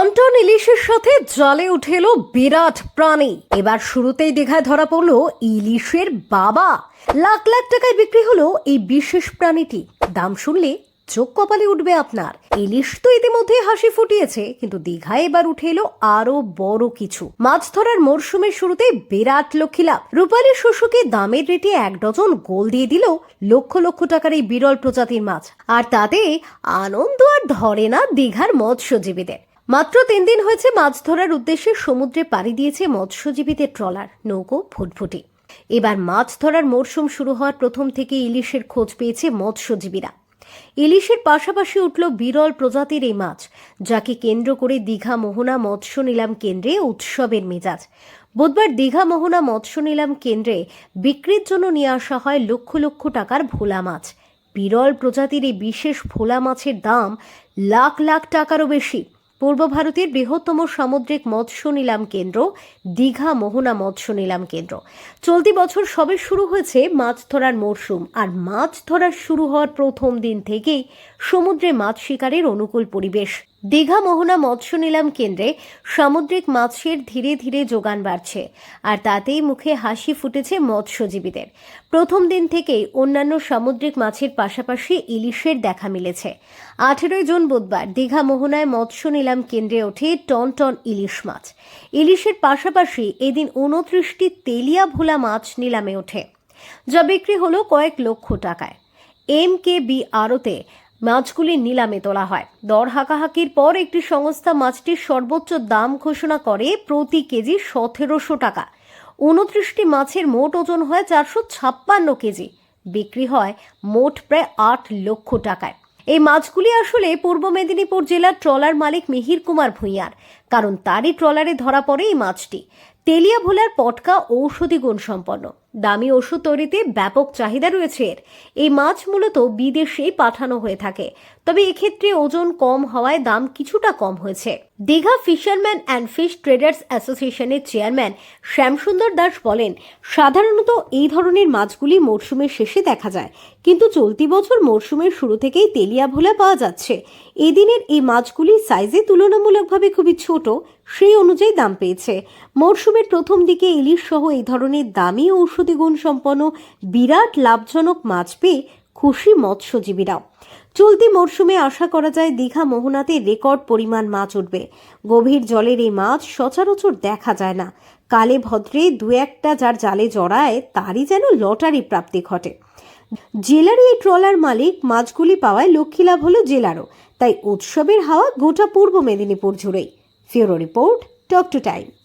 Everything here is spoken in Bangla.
টনটন ইলিশের সাথে জলে উঠে এলো বিরাট প্রাণী। এবার শুরুতেই দেখায় ধরা পড়ল ইলিশের বাবা। লাখ লাখ টাকায় বিক্রি হলো এই বিশেষ প্রাণীটি। দাম শুনলে চোখ কপালে উঠবে আপনার। ইলিশ তো ইতিমধ্যে হাসি ফুটিয়েছে, কিন্তু দীঘায় এবার উঠে এলো আরও বড় কিছু। মাছ ধরার মরশুমের শুরুতে বিরাট লক্ষ্মী লাভ। রূপালী শস্যকে দামের রেটে এক ডজন গোল দিয়ে দিল লক্ষ লক্ষ টাকার এই বিরল প্রজাতির মাছ। আর তাতে আনন্দ আর ধরে না দীঘার মৎস্যজীবীদের। মাত্র তিন দিন হয়েছে মাছ ধরার উদ্দেশ্যে সমুদ্রে পাড়ি দিয়েছে মৎস্যজীবীদের ট্রলার, নৌকো ফুটফুটি এবার মাছ ধরার মরশুম শুরু হওয়ার প্রথম থেকে ইলিশের খোঁজ পেয়েছে মৎস্যজীবীরা। ইলিশের পাশাপাশি উঠল বিরল প্রজাতির এই মাছ, যাকে কেন্দ্র করে দীঘা মোহনা মৎস্য নিলাম কেন্দ্রে উৎসবের মেজাজ। বুধবার দীঘা মোহনা মৎস্য নিলাম কেন্দ্রে বিক্রির জন্য নিয়ে আসা হয় লক্ষ লক্ষ টাকার ভোলা মাছ। বিরল প্রজাতির এই বিশেষ ভোলা মাছের দাম লাখ লাখ টাকারও বেশি। পূর্ব ভারতের বৃহত্তম সামুদ্রিক মৎস্য নিলাম কেন্দ্র, দীঘা মোহনা মৎস্য নিলাম কেন্দ্র। চলতি বছর সবে শুরু হয়েছে মাছ ধরার মরশুম, আর মাছ ধরার শুরু হওয়ার প্রথম দিন থেকেই সমুদ্রে মাছ শিকারের অনুকূল পরিবেশ। দীঘা মোহনা মৎস্য নিলাম কেন্দ্রে সামুদ্রিক মাছের ধীরে ধীরে যোগান বাড়ছে, আর তাতেই মুখে হাসি ফুটেছে মৎস্যজীবীদের। প্রথম দিন থেকেই অন্যান্য সামুদ্রিক মাছের পাশাপাশি ইলিশের দেখা মিলেছে। আঠেরোই জুন বুধবার দীঘা মোহনায় মৎস্য নিলাম কেন্দ্রে ওঠে টন টন ইলিশ মাছ। ইলিশের পাশাপাশি এদিন উনত্রিশটি তেলিয়া ভোলা মাছ নিলামে ওঠে, যা বিক্রি হলো কয়েক লক্ষ টাকায়। এম কে বি আরতে মাছগুলি নিলামে তোলা হয়। দর হাঁকাহাকির পর একটি সংস্থা মাছটির সর্বোচ্চ দাম ঘোষণা করে প্রতি কেজি সতেরোশো টাকা। উনত্রিশটি মাছের মোট ওজন হয় চারশো ছাপ্পান্ন কেজি। বিক্রি হয় মোট প্রায় আট লক্ষ টাকায়। এই মাছগুলি আসলে পূর্ব মেদিনীপুর জেলার ট্রলার মালিক মিহির কুমার ভূঁইয়ার। কারণ তারই ট্রলারে ধরা পড়ে এই মাছটি। তেলিয়া ভোলার পটকা ঔষধি গুণ সম্পন্ন। দামি ওষুধ তৈরিতে ব্যাপক চাহিদা রয়েছে এর। এই মাছ মূলত বিদেশে পাঠানো হয়ে থাকে। তবে এক্ষেত্রে ওজন কম হওয়ায় দাম কিছুটা কম হয়েছে। Digha fisherman and fish traders অ্যাসোসিয়েশনের চেয়ারম্যান শ্যামসুন্দর দাস বলেন, সাধারণত এই ধরনের মাছগুলি মরশুমের শেষে দেখা যায়। কিন্তু চলতি বছর মরশুমের শুরু থেকেই তেলিয়া ভোলা পাওয়া যাচ্ছে। এদিনের এই মাছগুলি সাইজে তুলনামূলকভাবে খুবই ছোট সেই অনুযায়ী দাম পেয়েছে। মরশুমের প্রথম দিকে ইলিশ সহ এই ধরনের দামি ঔষধি গুণ সম্পন্ন বিরাট লাভজনক মাছ পেয়ে খুশি মৎস্যজীবীরাও। চলতি মরশুমে আশা করা যায় দীঘা মোহনাতে রেকর্ড পরিমাণ মাছ উঠবে। গভীর জলের এই মাছ সচরাচর দেখা যায় না। কালে ভদ্রে দু একটা যার জালে জড়ায়, তারই যেন লটারি প্রাপ্তি ঘটে। জেলার এই ট্রলার মালিক মাছগুলি পাওয়ায় লক্ষ্মী লাভ হলো জেলারও। তাই উৎসবের হাওয়া গোটা পূর্ব মেদিনীপুর জুড়েই। Bureau Report, Talk to Time.